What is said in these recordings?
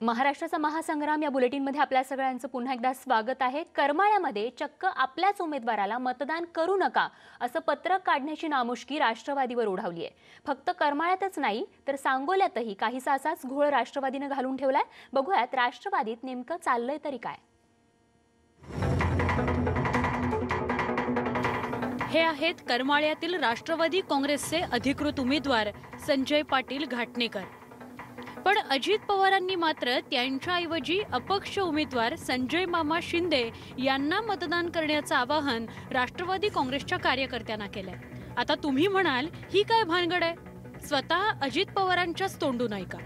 महाराष्ट्राचा महासंग्राम या बुलेटिनमध्ये आपल्या सगळ्यांचं पुन्हा एकदा स्वागत आहे. करमाळ्यामध्ये चक्क आपल्याच उमेदवाराला मतदान करू नका असं पत्रक काढण्याची नामुष्की राष्ट्रवादीवर ओढावली आहे. फक्त करमाळ्यातच नाही तर सांगोल्यातही काहीसा असाच घोळ राष्ट्रवादीनं घालून ठेवलाय. बघूयात राष्ट्रवादीत नेमकं चाललंय तरी काय. हे आहेत करमाळ्यातील राष्ट्रवादी काँग्रेसचे अधिकृत उमेदवार संजय पाटील घाटणेकर. पण अजित पवारांनी मात्र त्यांच्याऐवजी अपक्ष उमेदवार संजय मामा शिंदे यांना मतदान करण्याचं आवाहन राष्ट्रवादी काँग्रेसच्या कार्यकर्त्यांना केलंय. आता तुम्ही म्हणाल ही काय भानगड आहे? स्वतः अजित पवारांच्याच तोंडून ऐका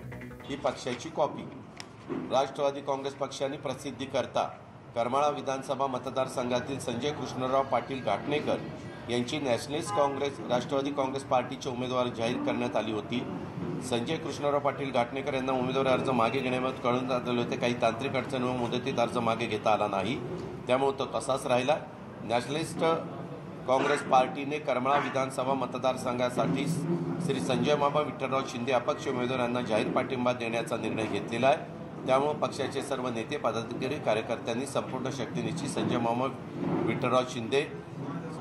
ही पक्षाची कॉपी राष्ट्रवादी काँग्रेस पक्षाने प्रसिद्धी करता करमाळा विधानसभा मतदारसंघातील संजय कृष्णराव पाटील घाटणेकर यांची नॅशनलिस्ट काँग्रेस राष्ट्रवादी काँग्रेस पार्टीचे उमेदवार जाहीर करण्यात आली होती. संजय कृष्णराव पाटील घाटणेकर यांना उमेदवारी अर्ज मागे घेण्याबाबत कळून आले होते. काही तांत्रिक अडचणीमुळे मुदतीत अर्ज मागे घेता आला नाही. त्यामुळे तो तसाच राहिला. नॅशनलिस्ट काँग्रेस पार्टीने करमाळा विधानसभा मतदारसंघासाठी श्री संजय मामा विठ्ठलराव शिंदे अपक्ष उमेदवारांना जाहीर पाठिंबा देण्याचा निर्णय घेतलेला आहे. त्यामुळे पक्षाचे सर्व नेते पदाधिकारी कार्यकर्त्यांनी संपूर्ण शक्तीनिशी संजय मामा विठ्ठलराव शिंदे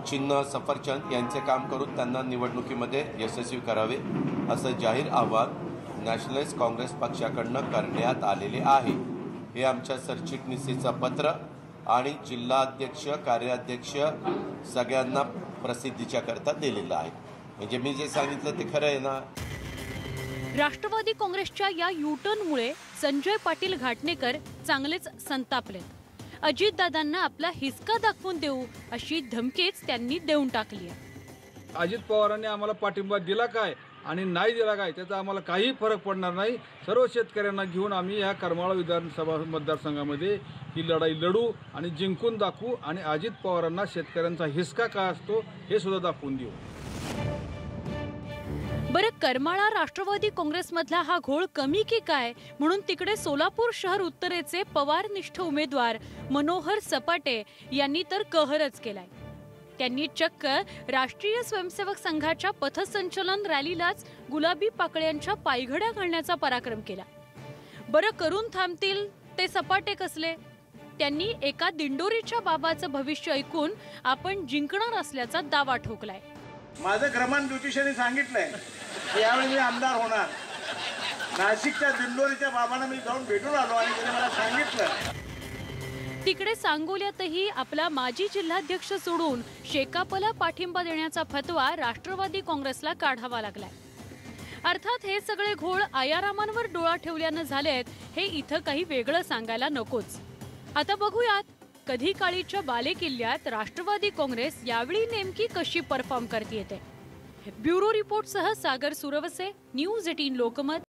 चिन्ह सफरचंद यांचे काम करून त्यांना निवडणुकीमध्ये यशस्वी करावे असं जाहीर आवाहन नॅशनलिस्ट काँग्रेस पक्षाकडनं करण्यात आलेले आहे. हे आमच्या सरचिटणीसीचं पत्र आणि जिल्हाध्यक्ष कार्याध्यक्ष सगळ्यांना प्रसिद्धीच्या करता दिलेलं आहे. म्हणजे मी जे सांगितलं ते खरं आहे ना? राष्ट्रवादी काँग्रेसच्या या युटर्नमुळे संजय पाटील घाटणेकर चांगलेच संतापले अजितदादांना आपला हिसका दाखवून देऊ अशी धमकीच त्यांनी देऊन टाकली आहे. अजित पवारांनी आम्हाला पाठिंबा दिला काय आणि नाही दिला काय त्याचा आम्हाला काही फरक पडणार नाही. सर्व शेतकऱ्यांना घेऊन आम्ही या करमाळा विधानसभा मतदारसंघामध्ये ही लढाई लढू आणि जिंकून दाखवू आणि अजित पवारांना शेतकऱ्यांचा हिसका काय असतो हे सुद्धा दाखवून देऊ. बरं करमाळा राष्ट्रवादी काँग्रेसमधला हा घोळ कमी की काय? म्हणून तिकडे सोलापूर शहर उत्तरेचे पवारनिष्ठ उमेदवार मनोहर सपाटे यांनी तर कहरच केलाय. त्यांनी चक्क राष्ट्रीय स्वयंसेवक संघाच्या पथसंचलन रॅलीलाच गुलाबी पाकळ्यांच्या पायघड्या घालण्याचा पराक्रम केला. बरं करून थांबतील ते सपाटे कसले? त्यांनी एका दिंडोरीच्या बाबाचं भविष्य ऐकून आपण जिंकणार असल्याचा दावा ठोकलाय. माझं क्रमांक ज्योतिषाने सांगितलंय की यावेळी मी आमदार होणार. नाशिकच्या दिंडोरीच्या बाबांना मी जाऊन भेटून आलो आणि त्याने मला सांगितलं. तिकडे सांगोल्यातही आपला माजी जिल्हाध्यक्ष सोडून शेकापला पाठिंबा देण्याचा फतवा राष्ट्रवादी काँग्रेसला काढावा लागलाय. अर्थात हे सगळे घोळ आयारामांवर डोळा ठेवल्यानं झालेत हे इथं काही वेगळं सांगायला नकोच. आता बघूयात कधी काळीच्या बालेकिल्ल्यात राष्ट्रवादी काँग्रेस यावेळी नेमकी कशी परफॉर्म करते ब्युरो रिपोर्टसह सागर सुरवसे न्यूज एटीन लोकमत.